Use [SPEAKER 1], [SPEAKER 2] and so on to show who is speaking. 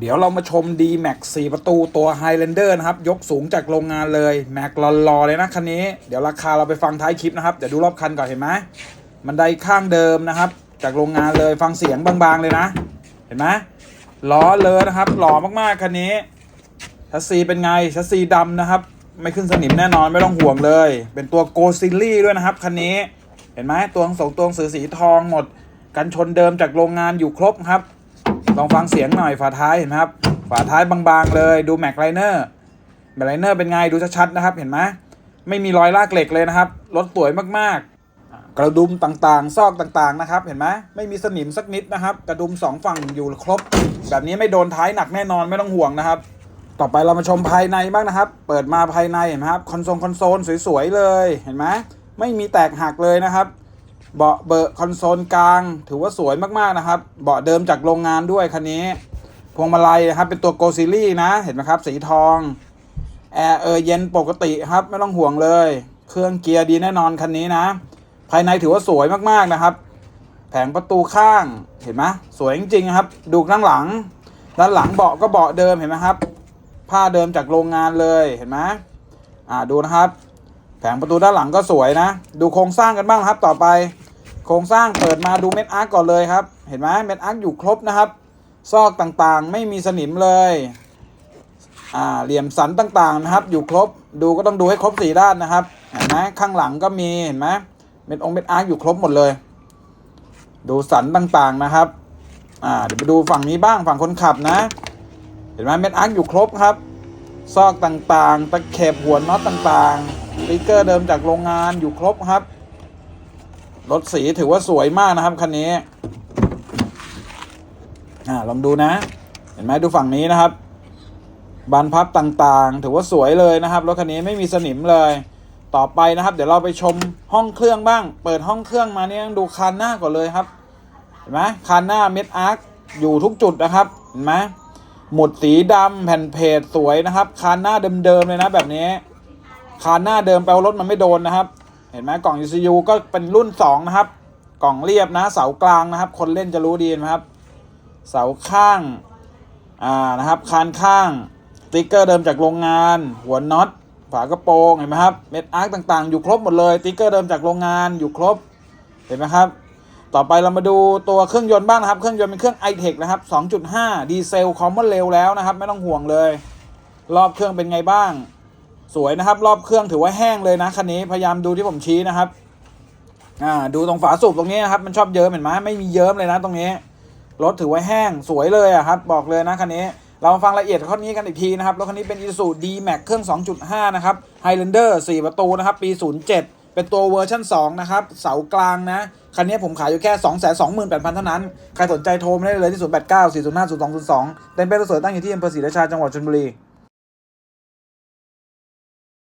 [SPEAKER 1] เดี๋ยวเรามาชม D Max 4 ประตูตัว Highlander นะครับ ยกสูงจากโรงงานเลย แม็กรอๆเลยนะคันนี้ เดี๋ยวราคาเราไปฟังท้ายคลิปนะครับ เดี๋ยวดูรอบคันก่อนเห็นไหมมันไดข้างเดิมนะครับ จากโรงงานเลยฟังเสียงบางๆเลยนะ เห็นไหมล้อเลยนะครับ หล่อมากๆคันนี้ชัสซีเป็นไงชัสซีดำนะครับ ไม่ขึ้นสนิมแน่นอนไม่ต้องห่วงเลย เป็นตัวโกซิลลี่ด้วยนะครับคันนี้ เห็นไหมตัวสองตัวสือสีทองหมด กันชนเดิมจากโรงงานอยู่ครบครับ ลองฟังเสียงหน่อยฝาท้ายเห็นไหมครับ ฝาท้ายบางๆเลยดูแม็กไลเนอร์แม็กไลเนอร์เป็นไงดูชัดๆนะครับ เห็นไหมไม่มีรอยลากเหล็กเลยนะครับรถสวยมากๆ กระดุมต่างๆ ซอกต่างๆนะครับ เห็นไหมไม่มีสนิมสักนิดนะครับ กระดุมสองฝั่งอยู่ครบ แบบนี้ไม่โดนท้ายหนักแน่นอนไม่ต้องห่วงนะครับ ต่อไปเรามาชมภายในบ้างนะครับ เปิดมาภายในเห็นไหมครับคอนโซลคอนโซลสวยๆเลยเห็นไหมไม่มีแตกหักเลยนะครับ เบาะเบอร์คอนโซลกลาง ถือว่าสวยมากๆนะครับ เบาะเดิมจากโรงงานด้วยคันนี้ พวงมาลัยนะครับ เป็นตัวโกซิลี่นะ เห็นไหมครับ สีทอง แอร์เออเย็นปกติครับ ไม่ต้องห่วงเลย เครื่องเกียร์ดีแน่นอนคันนี้นะ ภายในถือว่าสวยมากๆนะครับ แผงประตูข้าง เห็นไหมสวยจริงๆครับ ดูข้างหลัง ด้านหลังเบาะก็เบาะเดิมเห็นไหมครับ ผ้าเดิมจากโรงงานเลย เห็นไหมอ่าดูนะครับ แผงประตูด้านหลังก็สวยนะ ดูโครงสร้างกันบ้างครับต่อไป โครงสร้างเปิดมาดูเม็ดอาร์กก่อนเลยครับ เห็นไหมเม็ดอาร์กอยู่ครบนะครับ ซอกต่างๆไม่มีสนิมเลยอ่าเหลี่ยมสันต่างๆนะครับ อยู่ครบดูก็ต้องดูให้ครบสี่ด้านนะครับเห็นไหมข้างหลังก็มีเห็นไหมเม็ดองเม็ดอาร์กอยู่ครบหมดเลย ดูสันต่างๆนะครับอ่าเดี๋ยวไปดูฝั่งนี้บ้างฝั่งคนขับนะ เห็นไหมเม็ดอาร์กอยู่ครบครับ ซอกต่างๆ ตะเข็บหัวน็อตต่างๆสติ๊กเกอร์เดิมจากโรงงานอยู่ครบครับ รถสีถือว่าสวยมากนะครับคันนี้ อ่าลองดูนะ เห็นไหมดูฝั่งนี้นะครับ บานพับต่างๆ ถือว่าสวยเลยนะครับรถคันนี้ไม่มีสนิมเลย ต่อไปนะครับ เดี๋ยวเราไปชมห้องเครื่องบ้าง เปิดห้องเครื่องมาเนี่ยดูคานหน้าก่อนเลยครับ เห็นไหมคานหน้าเม็ดอาร์คอยู่ทุกจุดนะครับ เห็นไหมหมุดสีดำแผ่นเพจสวยนะครับ คานหน้าเดิมๆเลยนะแบบนี้ คานหน้าเดิมแปลว่ารถมันไม่โดนนะครับ เห็นไหมกล่อง ECU ก็เป็นรุ่น 2 นะครับ กล่องเรียบนะ เสากลางนะครับ คนเล่นจะรู้ดีนะครับ เสาข้าง อ่า นะครับ คานข้าง สติ๊กเกอร์เดิมจากโรงงาน หัวน็อต ฝากระโปรง เห็นไหมครับ เม็ดอาร์คต่างๆ อยู่ครบหมดเลย สติ๊กเกอร์เดิมจากโรงงาน อยู่ครบ เห็นไหมครับ ต่อไปเรามาดูตัวเครื่องยนต์บ้างนะครับ เครื่องยนต์เป็นเครื่อง i-Tech นะครับ 2.5 ดีเซล คอมมอนเร็วแล้วนะครับ ไม่ต้องห่วงเลย รอบเครื่องเป็นไงบ้าง สวยนะครับ รอบเครื่องถือว่าแห้งเลยนะคันนี้พยายามดูที่ผมชี้นะครับอ่าดูตรงฝาสูบตรงนี้นะครับ มันชอบเยิ้มเห็นไหมไม่มีเยิ้มเลยนะตรงนี้รถถือว่าแห้งสวยเลยอะครับบอกเลยนะคันนี้ เรามาฟังรายละเอียดข้อนี้กันอีกทีนะครับรถคันนี้เป็น Isuzu D-Max เครื่อง 2.5 นะครับ Highlander 4 ประตูนะครับ ปี 07เป็นตัวเวอร์ชัน2นะครับ เสากลางนะ คันนี้ผมขายอยู่แค่ 228,000 เท่านั้น ใครสนใจโทรมาได้เลยที่ 089 405 0202เต็นเป็นรถสวยตั้งอยู่ที่อำเภอศรีราชาจังหวัดชลบุรี